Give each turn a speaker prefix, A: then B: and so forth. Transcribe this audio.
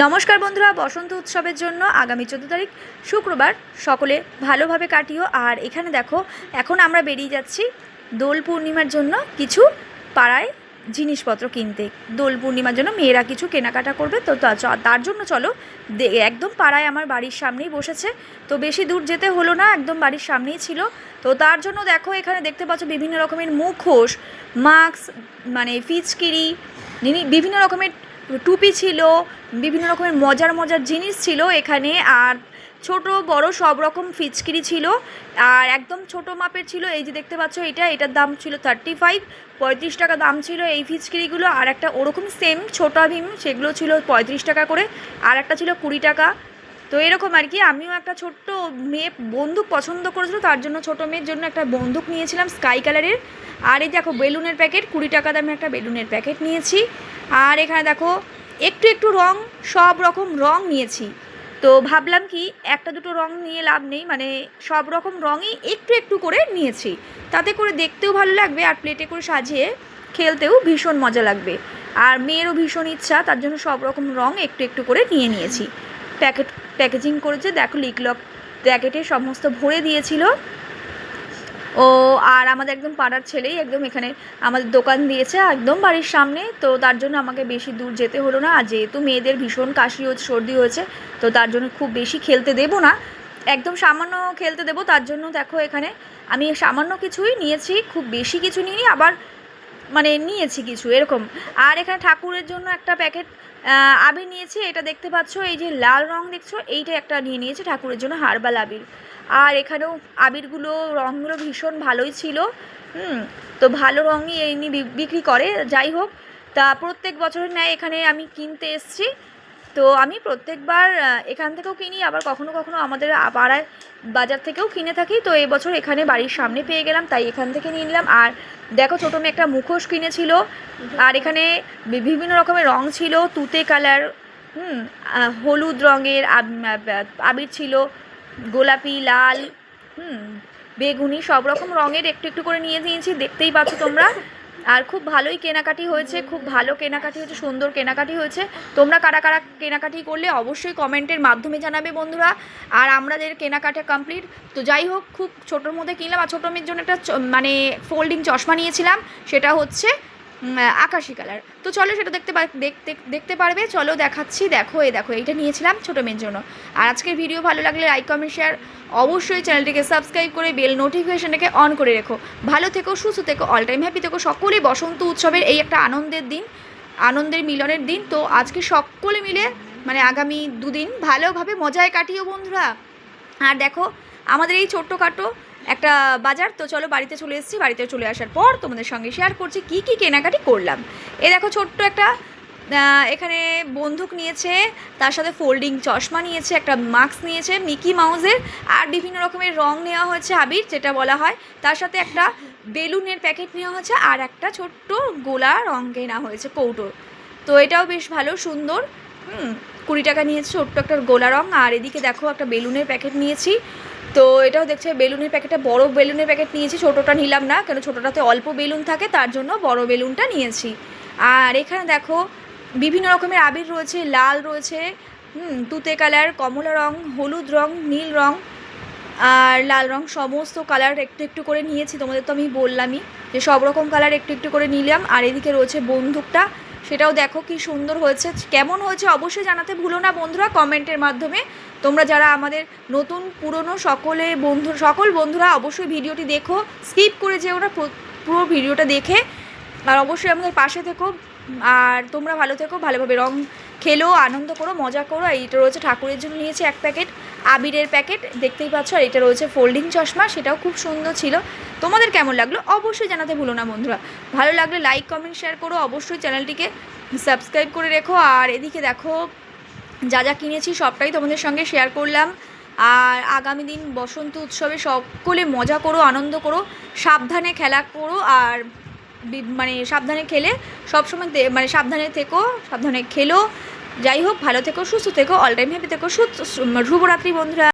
A: নমস্কার বন্ধুরা, বসন্ত উৎসবের জন্য আগামী চোদ্দ তারিখ শুক্রবার। সকলে ভালোভাবে কাটিও। আর এখানে দেখো, এখন আমরা বেরিয়ে যাচ্ছি দোল পূর্ণিমার জন্য কিছু পাড়ায় জিনিসপত্র কিনতে। দোল পূর্ণিমার জন্য মেয়েরা কিছু কেনাকাটা করবে। তো তার জন্য চলো একদম পাড়ায় আমার বাড়ির সামনেই বসেছে। তো বেশি দূর যেতে হলো না, একদম বাড়ির সামনেই ছিল। তো তার জন্য দেখো, এখানে দেখতে পাচ্ছ বিভিন্ন রকমের মুখোশ, মাস্ক মানে ফিচকিরি বিভিন্ন রকমের টুপি ছিল, বিভিন্ন রকমের মজার মজার জিনিস ছিল এখানে, আর ছোট বড় সব রকম ফিচকিরি ছিল, আর একদম ছোট মাপের ছিল, এই যে দেখতে পাচ্ছ এটা, এটার দাম ছিল থার্টি ফাইভ পঁয়ত্রিশ টাকা দাম ছিল এই ফিচকিরিগুলো, আর একটা ওরকম সেম ছোটা ভীম, সেগুলো ছিল পঁয়ত্রিশ টাকা করে, আর একটা ছিল কুড়ি টাকা। তো এরকম আর কি, আমিও একটা ছোট্ট মেয়ে, বন্দুক পছন্দ করেছিল, তার জন্য ছোট মেয়ের জন্য একটা বন্দুক নিয়েছিলাম স্কাই কালারের আর এই দেখো বেলুনের প্যাকেট, কুড়ি টাকা দামে একটা বেলুনের প্যাকেট নিয়েছি। আর এখানে দেখো, একটু একটু রং, সব রকম রং নিয়েছি। তো ভাবলাম কি, একটা দুটো রং নিয়ে লাভ নেই মানে সব রকম রঙই একটু একটু করে নিয়েছি। তাতে করে দেখতেও ভালো লাগবে আর প্লেটে করে সাজিয়ে খেলতেও ভীষণ মজা লাগবে। আর মেয়েরও ভীষণ ইচ্ছা, তার জন্য সব রকম রং একটু একটু করে নিয়ে নিয়েছি। প্যাকেট, প্যাকেজিং করেছে, দেখো লিকলক প্যাকেটে সমস্ত ভরে দিয়েছিল। ও আর আমাদের একদম পাড়ার ছেলেই একদম এখানে আমাদের দোকান দিয়েছে, একদম বাড়ির সামনে। তো তার জন্য আমাকে বেশি দূর যেতে হলো না। আর যেহেতু মেয়েদের ভীষণ কাশি হচ্ছে সর্দি হয়েছে, তো তার জন্য খুব বেশি খেলতে দেবো না। একদম সামান্য খেলতে দেবো, তার জন্য দেখো এখানে আমি সামান্য কিছুই নিয়েছি, খুব বেশি কিছু নিইনি, আবার মানে নিয়েছি কিছু, এরকম। আর এখানে ঠাকুরের জন্য একটা প্যাকেট আবির নিয়েছি, এটা দেখতে পাচ্ছ, এই যে লাল রং দেখছ এইটা একটা নিয়ে নিয়েছে ঠাকুরের জন্য হারবাল আবির। আর এখানেও আবিরগুলো রঙগুলো ভীষণ ভালোই ছিল, হুম, তো ভালো রঙই এমনি বিক্রি করে, যাই হোক, তা প্রত্যেক বছরের ন্যায় এখানে আমি কিনতে এসেছি। তো আমি প্রত্যেকবার এখান থেকেও কিনি, আবার কখনো কখনো আমাদের পাড়ায় বাজার থেকেও কিনে থাকি। তো এবছর এখানে বাড়ির সামনে পেয়ে গেলাম, তাই এখান থেকে নিয়ে নিলাম। আর দেখো ছোটো মেয়ে একটা মুখোশ কিনেছিল। আর এখানে বিভিন্ন রকমের রং ছিল, তুতে কালার, হুম হলুদ রঙের, আব- আব- আবির ছিল, গোলাপি, লাল, হুম, বেগুনি, সব রকম রঙের একটু একটু করে নিয়ে নিয়েছি। দেখতেই পাচ্ছ তোমরা আর খুব ভালোই কেনাকাটি হয়েছে, খুব ভালো কেনাকাটি হয়েছে, সুন্দর কেনাকাটি হয়েছে। তোমরা কারা কারা কেনাকাটি করলে অবশ্যই কমেন্টের মাধ্যমে জানাবে বন্ধুরা। আর আমাদের কেনাকাটা কমপ্লিট তো যাই হোক, খুব ছোটোর মধ্যে কিনলাম আর ছোটো মেয়ের জন্য একটা মানে ফোল্ডিং চশমা নিয়েছিলাম। সেটা হচ্ছে আকাশি কালার। তো চলো সেটা দেখতে দেখতে দেখতে পারবে। চলো দেখাচ্ছি। দেখো, এই দেখো, এইটা নিয়েছিলাম ছোটো মেয়ের জন্য। আর আজকের ভিডিও ভালো লাগলে লাইক কমেন্ট শেয়ার অবশ্যই চ্যানেলটিকে সাবস্ক্রাইব করে বেল নোটিফিকেশনটাকে অন করে রেখো। ভালো থেকো, সুস্থ থেকো অল টাইম হ্যাপি থেকো। সকলেই বসন্ত উৎসবের এই একটা আনন্দের দিন, আনন্দের মিলনের দিন। তো আজকে সকলে মিলে মানে আগামী দুদিন ভালোভাবে মজায় কাটিও বন্ধুরা। আর দেখো, আমাদের এই ছোট্টখাটো একটা বাজার, তো চলো বাড়িতে চলে এসেছি, বাড়িতে চলে আসার পর তোমাদের সঙ্গে শেয়ার করছি কি কি কেনাকাটি করলাম। এ দেখো ছোট্ট একটা এখানে বন্দুক নিয়েছে, তার সাথে ফোল্ডিং চশমা নিয়েছে, একটা মাস্ক নিয়েছে মিকি মাউসের আর বিভিন্ন রকমের রং নেওয়া হয়েছে আবির, যেটা বলা হয়। তার সাথে একটা বেলুনের প্যাকেট নেওয়া হয়েছে, আর একটা ছোট্ট গোলা রং কেনা হয়েছে কৌটোর তো এটাও বেশ ভালো, সুন্দর। হুম, কুড়ি টাকা নিয়েছে, ছোট্ট একটা গোলা রং। আর এদিকে দেখো একটা বেলুনের প্যাকেট নিয়েছি। তো এটাও দেখছে, বেলুনের প্যাকেটটা, বড় বেলুনের প্যাকেট নিয়েছি, ছোটোটা নিলাম না, কেন ছোটোটাতে অল্প বেলুন থাকে, তার জন্য বড় বেলুনটা নিয়েছি। আর এখানে দেখো, বিভিন্ন রকমের আবির রয়েছে, লাল রয়েছে, হুম, তুতে কালার, কমলা রং, হলুদ রং, নীল রং, আর লাল রং সমস্ত কালার একটু একটু করে নিয়েছি, তোমাদের তো আমি বললামই যে সব রকম কালার একটু একটু করে নিলাম, আর এদিকে রয়েছে বন্দুকটা সেটাও দেখো কি সুন্দর হয়েছে। কেমন হয়েছে অবশ্যই জানাতে ভুলো না বন্ধুরা কমেন্টের মাধ্যমে। তোমরা যারা আমাদের নতুন, পুরনো সকলে বন্ধু, সকল বন্ধুরা অবশ্যই ভিডিওটি দেখো স্কিপ করে যেও না পুরো ভিডিওটা দেখে। আর অবশ্যই আমাদের পাশে থেকো, আর তোমরা ভালো থেকো, ভালোভাবে রং খেলো, আনন্দ করো, মজা করো। আর এইটা রয়েছে ঠাকুরের জন্য নিয়েছি এক প্যাকেট, আবিরের প্যাকেট। দেখতেই পাচ্ছ, আর এটা রয়েছে ফোল্ডিং চশমা, সেটাও খুব সুন্দর ছিল। তোমাদের কেমন লাগল অবশ্যই জানাতে ভুলো না বন্ধুরা। ভালো লাগলে লাইক কমেন্ট শেয়ার করো। অবশ্যই চ্যানেলটিকে সাবস্ক্রাইব করে রেখো। আর এদিকে দেখো, যা যা কিনেছি সবটাই তোমাদের সঙ্গে শেয়ার করলাম। আর আগামী দিন বসন্ত উৎসবে সকলে মজা করো, আনন্দ করো, সাবধানে খেলা করো। আর মানে সাবধানে খেলে সবসময় মানে সাবধানে থেকো, সাবধানে খেলো। যাই হোক, ভালো থেকো, সুস্থ থেকো অল টাইম হ্যাপি থেকো শুভরাত্রি বন্ধুরা।